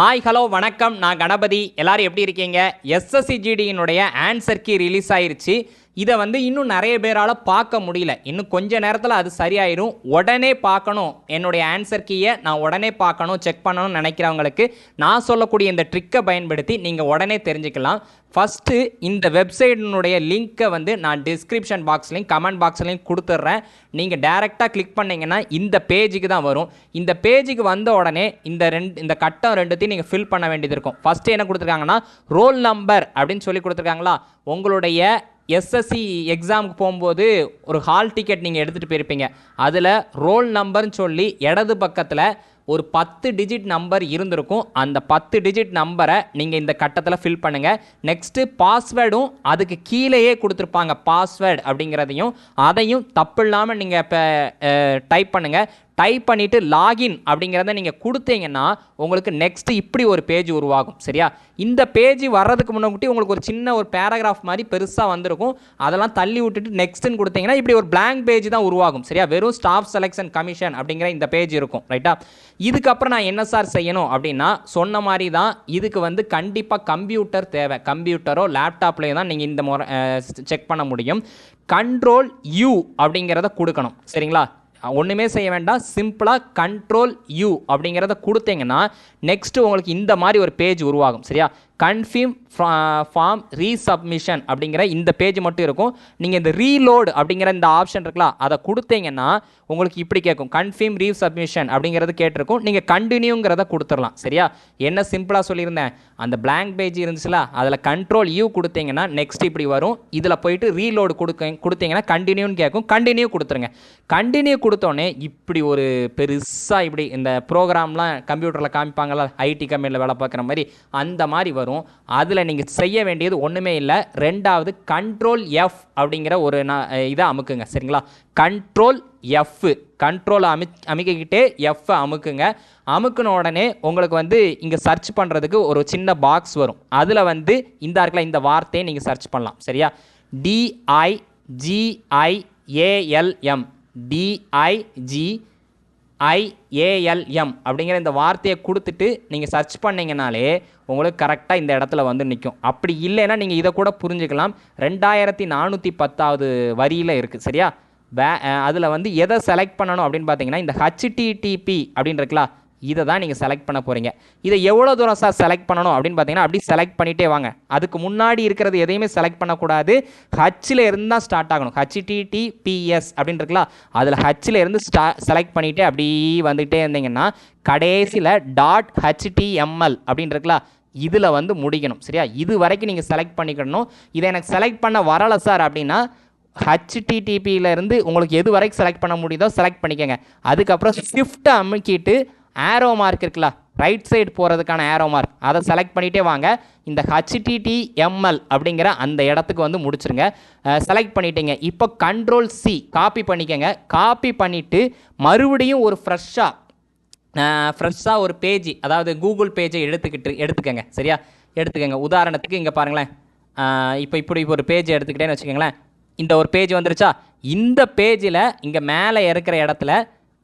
Hi hello வணக்கம். நான் கணபதி. எல்லாரும் எப்படி இருக்கீங்க? எஸ்எஸ்சி ஜிடியினுடைய ஆன்சர் கீ ரிலீஸ் ஆயிருச்சு. இதை வந்து இன்னும் நிறைய பேரால் பார்க்க முடியல. இன்னும் கொஞ்ச நேரத்தில் அது சரியாயிடும் உடனே பார்க்கணும். என்னுடைய ஆன்சர் கீயை நான் உடனே பார்க்கணும் செக் பண்ணணும்னு நினைக்கிறவங்களுக்கு நான் சொல்லக்கூடிய இந்த ட்ரிக்கை பயன்படுத்தி நீங்கள் உடனே தெரிஞ்சுக்கலாம். ஃபஸ்ட்டு இந்த வெப்சைட்டினுடைய லிங்க்கை வந்து நான் டிஸ்கிரிப்ஷன் பாக்ஸ்லையும் கமெண்ட் பாக்ஸ்லையும் கொடுத்துட்றேன். நீங்கள் டேரெக்டாக கிளிக் பண்ணிங்கன்னா இந்த பேஜுக்கு தான் வரும். இந்த பேஜுக்கு வந்த உடனே இந்த ரெண்டு இந்த கட்டம் ரெண்டுத்தையும் நீங்கள் ஃபில் பண்ண வேண்டியது இருக்கும். ஃபஸ்ட்டு என்ன கொடுத்துருக்காங்கன்னா ரோல் நம்பர் அப்படின்னு சொல்லி கொடுத்துருக்காங்களா? உங்களுடைய எஸ்எஸ்சி எக்ஸாமுக்கு போகும்போது ஒரு ஹால் டிக்கெட் நீங்கள் எடுத்துகிட்டு போயிருப்பீங்க. அதில் ரோல் நம்பர்னு சொல்லி இடது பக்கத்தில் ஒரு பத்து டிஜிட் நம்பர் இருந்திருக்கும். அந்த பத்து டிஜிட் நம்பரை நீங்கள் இந்த கட்டத்தில் ஃபில் பண்ணுங்கள் நெக்ஸ்ட்டு பாஸ்வேர்டும் அதுக்கு கீழேயே கொடுத்துருப்பாங்க. பாஸ்வேர்டு அப்படிங்கிறதையும் அதையும் தப்பு இல்லாமல் நீங்கள் இப்போ டைப் பண்ணுங்கள் டைப் பண்ணிவிட்டு லாகின் அப்படிங்கிறத நீங்கள் கொடுத்தீங்கன்னா உங்களுக்கு நெக்ஸ்ட்டு இப்படி ஒரு பேஜ் உருவாகும் சரியா? இந்த பேஜ் வர்றதுக்கு முன்னாடி உங்களுக்கு ஒரு சின்ன ஒரு பேராகிராஃப் மாதிரி பெருசாக வந்திருக்கும். அதெல்லாம் தள்ளி விட்டுட்டு நெக்ஸ்ட்டுன்னு கொடுத்தீங்கன்னா இப்படி ஒரு பிளாங்க் பேஜ் தான் உருவாகும் சரியா? வெறும் ஸ்டாஃப் செலெக்ஷன் கமிஷன் அப்படிங்கிற இந்த பேஜ் இருக்கும் ரைட்டா இதுக்கப்புறம் நான் என்ன சார் செய்யணும் அப்படின்னா சொன்ன மாதிரி தான் இதுக்கு வந்து கண்டிப்பாக கம்ப்யூட்டர் தேவை. கம்ப்யூட்டரோ லேப்டாப்லேயோ தான் நீங்கள் இந்த முறை செக் பண்ண முடியும். கண்ட்ரோல் யூ அப்படிங்கிறத கொடுக்கணும் சரிங்களா? ஒன்றுமே செய்ய வேண்டாம். சிம்பிளாக கண்ட்ரோல் யூ அப்படிங்கிறத கொடுத்தீங்கன்னா நெக்ஸ்ட்டு உங்களுக்கு இந்த மாதிரி ஒரு பேஜ் உருவாகும். சரியா? கன்ஃபியூம் ஃபார்ம் ரீசப்மிஷன் அப்படிங்கிற இந்த பேஜ் மட்டும் இருக்கும். நீங்கள் இந்த ரீலோடு அப்படிங்கிற இந்த ஆப்ஷன் இருக்கலாம் அதை கொடுத்தீங்கன்னா உங்களுக்கு இப்படி கேட்கும். கன்ஃபியூம் ரீசப்மிஷன் அப்படிங்கிறது கேட்டிருக்கும். நீங்கள் கண்டினியூங்கிறத கொடுத்துடலாம். சரியா? என்ன சிம்பிளாக சொல்லியிருந்தேன்? அந்த பிளாங்க் பேஜ் இருந்துச்சுல அதில் கண்ட்ரோல் யூ கொடுத்தீங்கன்னா நெக்ஸ்ட் இப்படி வரும். இதில் போயிட்டு ரீலோடு கொடுக்க கொடுத்தீங்கன்னா கண்டினியூன்னு கேட்கும். கண்டினியூ கொடுத்துருங்க. கண்டினியூ கொடுத்தோன்னே இப்படி ஒரு பெருசாக இப்படி இந்த ப்ரோக்ராம்லாம் கம்ப்யூட்டரில் காமிப்பாங்களா ஐடி கம்பெனியில் வேலை பார்க்குற மாதிரி அந்த மாதிரி வரும். அதில் நீங்கள் செய்ய வேண்டியது ஒன்றுமே இல்லை. ரெண்டாவது கண்ட்ரோல் எஃப் அப்படிங்கிற ஒரு நான் இதை அமுக்குங்க. சரிங்களா? கண்ட்ரோல் எஃப் கண்ட்ரோல் அமி அமைக்கிக்கிட்டே எஃப்பை அமுக்குங்க. அமுக்குன உடனே உங்களுக்கு வந்து இங்கே சர்ச் பண்ணுறதுக்கு ஒரு சின்ன பாக்ஸ் வரும். அதில் வந்து இந்த இருக்கல இந்த வார்த்தையை நீங்கள் சர்ச் பண்ணலாம். சரியா? டிஐஜிஐஏஎல்எம் டிஐஜி ஐஏஎல்எம் அப்படிங்கிற இந்த வார்த்தையை கொடுத்துட்டு நீங்கள் சர்ச் பண்ணிங்கனாலே உங்களுக்கு கரெக்டாக இந்த இடத்துல வந்து நிற்கும் அப்படி இல்லைன்னா நீங்கள் இதை கூட புரிஞ்சுக்கலாம். ரெண்டாயிரத்தி நானூற்றி பத்தாவது வரியில் இருக்குது சரியா? வே அதில் வந்து எதை செலக்ட் பண்ணணும் அப்படின்னு பார்த்தீங்கன்னா இந்த ஹச்டிடிபி அப்படின்னு இருக்குல்ல இதை தான் நீங்கள் செலக்ட் பண்ண போகிறீங்க இதை எவ்வளோ தூரம் சார் செலக்ட் பண்ணணும் அப்படின்னு பார்த்தீங்கன்னா அப்படி செலக்ட் பண்ணிகிட்டே வாங்க. அதுக்கு முன்னாடி இருக்கிறது எதையுமே செலக்ட் பண்ணக்கூடாது. ஹச்சில் இருந்து தான் ஸ்டார்ட் ஆகணும் ஹச்டிடிபிஎஸ் அப்படின்னு இருக்குல்ல அதில் ஹச்சில் இருந்து ஸ்டா செலக்ட் பண்ணிகிட்டே அப்படி வந்துகிட்டே இருந்தீங்கன்னா கடைசியில் டாட் ஹச்டிஎம்எல் அப்படின்னு இருக்குல்ல இதில் வந்து முடிக்கணும். சரியா? இது வரைக்கும் நீங்கள் செலக்ட் பண்ணிக்கணும். இதை எனக்கு செலக்ட் பண்ண வரலை சார் அப்படின்னா ஹச்டிடிபியிலேருந்து உங்களுக்கு எது வரைக்கும் செலக்ட் பண்ண முடியுதோ செலக்ட் பண்ணிக்கோங்க. அதுக்கப்புறம் ஷிஃப்ட்டை அமுக்கிட்டு ஆரோ மார்க் இருக்குல்ல ரைட் சைடு போகிறதுக்கான ஏரோ மார்க் அதை செலக்ட் பண்ணிகிட்டே வாங்க. இந்த ஹச்டிடிஎம்எல் அப்படிங்கிற அந்த இடத்துக்கு வந்து முடிச்சிருங்க. செலக்ட் பண்ணிட்டீங்க. இப்போ கண்ட்ரோல் சி காப்பி பண்ணிக்கோங்க. காப்பி பண்ணிவிட்டு மறுபடியும் ஒரு ஃப்ரெஷ்ஷாக ஃப்ரெஷ்ஷாக ஒரு பேஜ் அதாவது கூகுள் பேஜை எடுத்துக்கிட்டு எடுத்துக்கங்க. சரியா? எடுத்துக்கங்க. உதாரணத்துக்கு இங்கே பாருங்களேன். இப்போ இப்படி ஒரு பேஜ் எடுத்துக்கிட்டேன்னு வச்சுக்கோங்களேன். இந்த ஒரு பேஜ் வந்துருச்சா? இந்த பேஜில் இங்கே மேலே இருக்கிற இடத்துல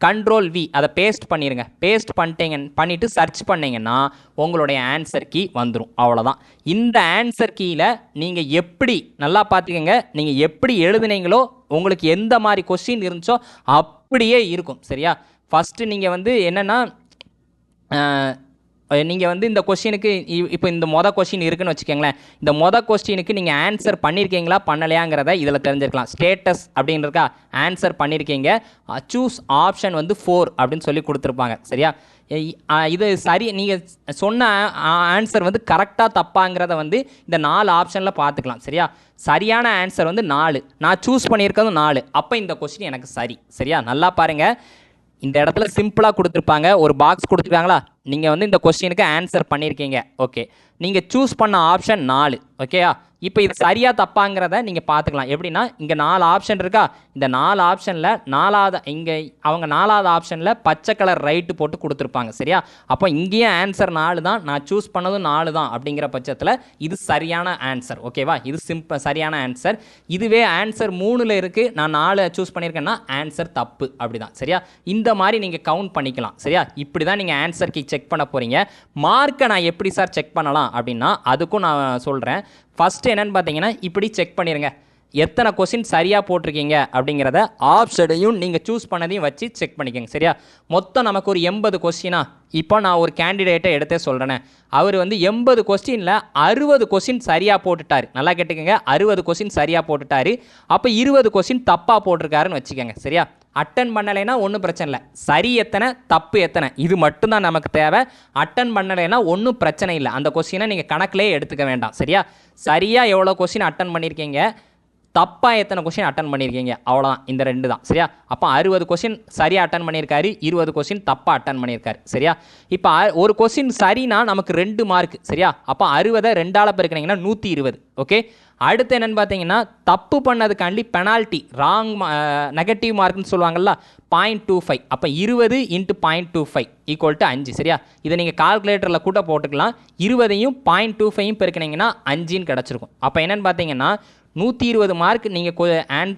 கண்ட்ரோல் வி அதை பேஸ்ட் பண்ணிடுங்க பேஸ்ட் பண்ணிட்டீங்க பண்ணிவிட்டு சர்ச் பண்ணீங்கன்னா உங்களுடைய ஆன்சர் கீ வந்துடும் அவ்வளோதான் இந்த ஆன்சர் கீயில் நீங்கள் எப்படி நல்லா பார்த்துக்கங்க நீங்கள் எப்படி எழுதுனீங்களோ உங்களுக்கு எந்த மாதிரி கொஸ்டின் இருந்துச்சோ அப்படியே இருக்கும். சரியா? ஃபஸ்ட்டு நீங்கள் வந்து என்னென்னா நீங்கள் வந்து இந்த கொஸ்டினுக்கு இப்போ இந்த மொதல் கொஸ்டின் இருக்குன்னு வச்சுக்கோங்களேன். இந்த மொதல் கொஸ்டினுக்கு நீங்கள் ஆன்சர் பண்ணியிருக்கீங்களா பண்ணலையாங்கிறத இதில் தெரிஞ்சிருக்கலாம். ஸ்டேட்டஸ் அப்படின்னு ஆன்சர் பண்ணியிருக்கீங்க சூஸ் ஆப்ஷன் வந்து ஃபோர் அப்படின்னு சொல்லி கொடுத்துருப்பாங்க. சரியா? இது சரி நீங்கள் சொன்ன ஆன்சர் வந்து கரெக்டாக தப்பாங்கிறத வந்து இந்த நாலு ஆப்ஷனில் பார்த்துக்கலாம். சரியா? சரியான ஆன்சர் வந்து நாலு. நான் சூஸ் பண்ணியிருக்கிறது நாலு. அப்போ இந்த கொஸ்டின் எனக்கு சரி. சரியா? நல்லா பாருங்கள் இந்த இடத்துல சிம்பிளாக கொடுத்துருப்பாங்க. ஒரு பாக்ஸ் கொடுத்துருக்காங்களா? நீங்கள் வந்து இந்த கொஸ்டினுக்கு ஆன்சர் பண்ணியிருக்கீங்க ஓகே நீங்கள் சூஸ் பண்ண ஆப்ஷன் நாலு. ஓகேயா இப்போ இது சரியாக தப்பாங்கிறத நீங்கள் பார்த்துக்கலாம் எப்படின்னா இங்கே நாலு ஆப்ஷன் இருக்கா? இந்த நாலு ஆப்ஷனில் நாலாவது இங்கே அவங்க நாலாவது ஆப்ஷனில் பச்சை கலர் ரைட்டு போட்டு கொடுத்துருப்பாங்க. சரியா? அப்போ இங்கேயும் ஆன்சர் நாலு தான். நான் சூஸ் பண்ணதும் நாலு தான் அப்படிங்கிற பட்சத்தில் இது சரியான ஆன்சர் ஓகேவா இது சிம்பிள் சரியான ஆன்சர் இதுவே ஆன்சர் மூணில் இருக்குது நான் நாலு சூஸ் பண்ணியிருக்கேன்னா ஆன்சர் தப்பு. அப்படி தான் சரியா? இந்த மாதிரி நீங்கள் கவுண்ட் பண்ணிக்கலாம். சரியா? இப்படி தான் நீங்கள் ஆன்சர் கிக் செக் பண்ண போகிறீங்க மார்க்கை நான் எப்படி சார் செக் பண்ணலாம் அப்படின்னா அதுக்கும் நான் சொல்கிறேன் ஃபஸ்ட்டு என்னென்னு பார்த்தீங்கன்னா இப்படி செக் பண்ணிடுங்க எத்தனை கொஸ்டின் சரியாக போட்டிருக்கீங்க அப்படிங்கிறத ஆப்ஷனையும் நீங்கள் சூஸ் பண்ணதையும் வச்சு செக் பண்ணிக்கோங்க சரியா? மொத்தம் நமக்கு ஒரு எண்பது கொஸ்டினா இப்போ நான் ஒரு கேண்டிடேட்டை எடுத்தே சொல்கிறேனே அவர் வந்து எண்பது கொஸ்டினில் அறுபது கொஸ்டின் சரியாக போட்டுட்டார். நல்லா கேட்டுக்கோங்க. அறுபது கொஸ்டின் சரியாக போட்டுட்டார். அப்போ இருபது கொஸ்டின் தப்பாக போட்டிருக்காருன்னு வச்சுக்கோங்க சரியா? அட்டன் பண்ணலைன்னா ஒன்றும் பிரச்சனை இல்லை. சரி எத்தனை தப்பு எத்தனை இது மட்டும்தான் நமக்கு தேவை. அட்டன் பண்ணலைன்னா ஒன்றும் பிரச்சனை இல்லை. அந்த கொஸ்டினை நீங்கள் கணக்கிலே எடுத்துக்க வேண்டாம். சரியா? சரியாக எவ்வளோ கொஸ்டின் அட்டன் பண்ணியிருக்கீங்க தப்பாக எத்தனை கொஸ்டின் அட்டன் பண்ணியிருக்கீங்க அவ்வளோதான் இந்த ரெண்டு தான். சரியா? அப்போ அறுபது கொஸ்டின் சரியாக அட்டன் பண்ணியிருக்காரு. இருபது கொஸ்டின் தப்பாக அட்டன் பண்ணியிருக்காரு. சரியா? இப்போ ஒரு கொஸ்டின் சரினா நமக்கு ரெண்டு மார்க் சரியா? அப்போ அறுபதை ரெண்டால் பெருக்கினீங்கன்னா நூற்றி இருபது. ஓகே அடுத்து என்னென்னு பார்த்தீங்கன்னா தப்பு பண்ணதுக்காண்டி பெனால்ட்டி ராங் நெகட்டிவ் மார்க்னு சொல்லுவாங்கல்ல பாயிண்ட் டூ ஃபைவ் அப்போ இருபது into point two five equal to அஞ்சு சரியா? இதை நீங்கள் கால்குலேட்டரில் கூட போட்டுக்கலாம். இருபதையும் பாயிண்ட் டூ ஃபைவும் பெருக்கினீங்கன்னா அஞ்சுன்னு கிடச்சிருக்கும். அப்போ என்னென்னு பார்த்தீங்கன்னா நூற்றி இருபது மார்க் நீங்கள் ஆன்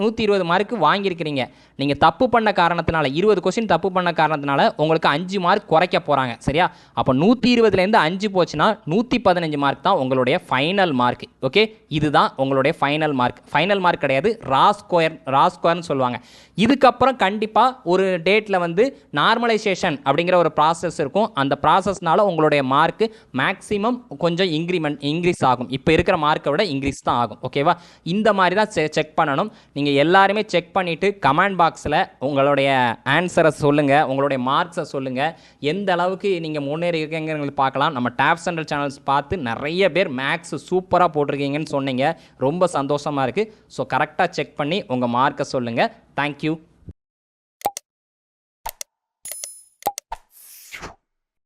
நூற்றி இருபது மார்க் வாங்கியிருக்கிறீங்க. நீங்கள் தப்பு பண்ண காரணத்தினால இருபது கொஸ்டின் தப்பு பண்ண காரணத்தினால உங்களுக்கு அஞ்சு மார்க் குறைக்க போகிறாங்க சரியா? அப்போ நூற்றி இருபதுலேருந்து அஞ்சு போச்சுன்னா நூற்றி பதினஞ்சு மார்க் தான் உங்களுடைய ஃபைனல் மார்க் ஓகே இதுதான் உங்களுடைய ஃபைனல் மார்க் ஃபைனல் மார்க் கிடையாது ரா ஸ்கொயர் ரா ஸ்கொயர்னு சொல்லுவாங்க. இதுக்கப்புறம் கண்டிப்பாக ஒரு டேட்டில் வந்து நார்மலைசேஷன் அப்படிங்கிற ஒரு ப்ராசஸ் இருக்கும். அந்த ப்ராசஸ்னால உங்களுடைய மார்க்கு மேக்ஸிமம் கொஞ்சம் இன்க்ரிமெண்ட் இன்க்ரீஸ் ஆகும். இப்போ இருக்கிற மார்க்கை விட இன்க்ரீஸ் தான் ஆகும். ஓகேவா? இந்த மாதிரி தான் செக் பண்ணணும். நீங்கள் எல்லாருமே செக் பண்ணிவிட்டு கமெண்ட் பாக்ஸில் உங்களுடைய ஆன்சரை சொல்லுங்கள் உங்களுடைய மார்க்ஸை சொல்லுங்கள் எந்த அளவுக்கு நீங்கள் முன்னேறி இருக்கீங்கிறது பார்க்கலாம். நம்ம டேப் சென்ட்ரல் சேனல்ஸ் பார்த்து நிறைய பேர் மேக்ஸ் சூப்பராக போட்டிருக்கீங்கன்னு சொன்னீங்க. ரொம்ப சந்தோஷமாக இருக்குது ஸோ கரெக்டாக செக் பண்ணி உங்கள் மார்க்கை சொல்லுங்கள் தேங்க்யூ